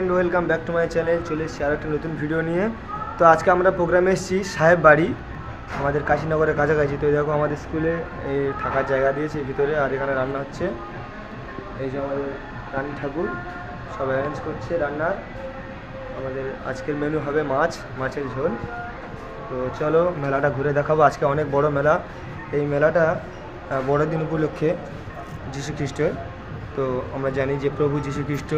And welcome back to my channel চলে এসেছি আর একটা নতুন ভিডিও নিয়ে। তো আজকে আমরা প্রোগ্রামে এসেছি সাহেব বাড়ি। আমাদের কাশীনগরের কাছাকাছি। তো দেখো আমাদের স্কুলে এই থাকার জায়গা দিয়েছে ভিতরে, আর এখানে রান্না হচ্ছে। এই যে আমাদের রানী ঠাকুর, সব অ্যারেঞ্জ করছে রান্নার। আমাদের আজকের মেনু হবে মাছ, মাছের ঝোল। তো চলো মেলাটা ঘুরে দেখাবো। আজকে অনেক বড় মেলা। এই মেলাটা বড়দিন উপলক্ষে যীশু খ্রিস্টের তো আমরা জানি যে প্রভু যীশু খ্রিস্ট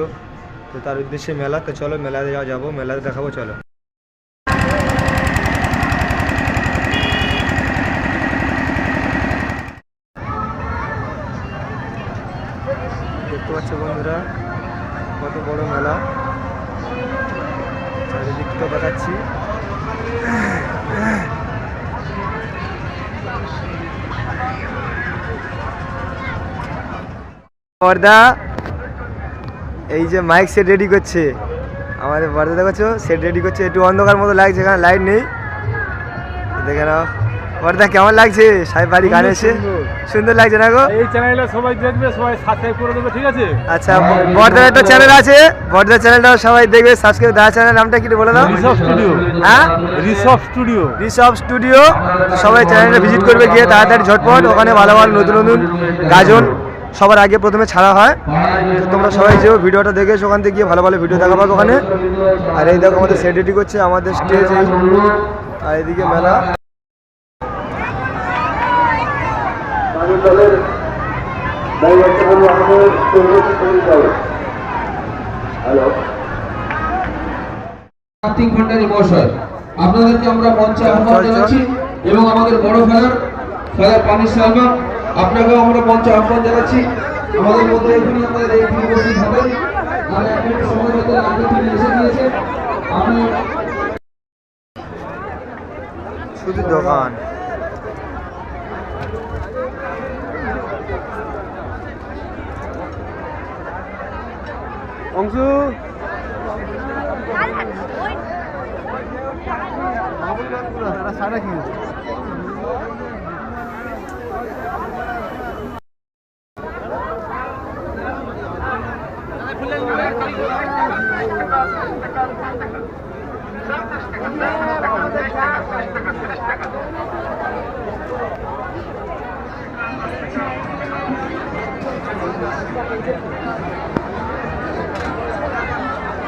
তো তার উদ্দেশ্যে মেলা তো চলো, মেলাতে যাওয়া যাব, মেলাতে দেখাবো, চলো। দেখতে পাচ্ছ বন্ধুরা, কত বড় মেলা। চারিদিকটা দেখাচ্ছি। বর্দা এই যে মাইক সেট রেডি করছে। আমাদের বর্দা দেখছ সেট রেডি করছে একটু অন্ধকার মতো লাগছে এখানে লাইট নেই। দেখে নাও। বর্দা কেমন লাগছে? সাহেব বাড়ি গান এসে? সুন্দর। লাগছে না গো? এই চ্যানেলে সবাই দেখবে সবাই সাবস্ক্রাইব করে দেবে ঠিক আছে? আচ্ছা বর্দার একটা চ্যানেল আছে। বর্দার চ্যানেলটাও সবাই দেখবে সাবস্ক্রাইব দাদা চ্যানেল নামটা কি বলে দাও? রিসব স্টুডিও হ্যাঁ? রিসব স্টুডিও ঋষভ স্টুডিও সবাই চ্যানেলটা ভিজিট করবে গিয়ে তাড়াতাড়ি ঝটপট। ওখানে ভালো ভালো নতুন নতুন গাজন সবার আগে প্রথমে ছাড়া হয়। তো তোমরা সবাই যেও ভিডিওটা দেখে ওখান থেকে গিয়ে ভালো ভালো ভিডিও দেখা পাবে ওখানে। আর এই দেখো আমাদের সেট রেডি করছে আমাদের স্টেজ এই আর এদিকে মেলা। আপনাদেরকে আমরা মঞ্চে আহ্বান জানাচ্ছি এবং আমাদের বড় ফেলার ফেলার পানি সালমা আপনাকেও আমরা মঞ্চে আহ্বান জানাচ্ছি। আমাদের মধ্যে এখানে আমাদের এই উপস্থিত হবেন আর এক মিনিট সময় হতে লাগবে তিনি এসে গিয়েছে আমি শুধু দোকান। অংশু।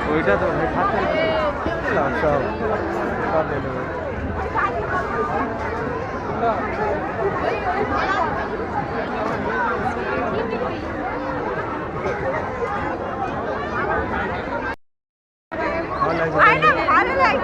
ওইটা তো সব। সব লাগছে আয়না ভালো লাগে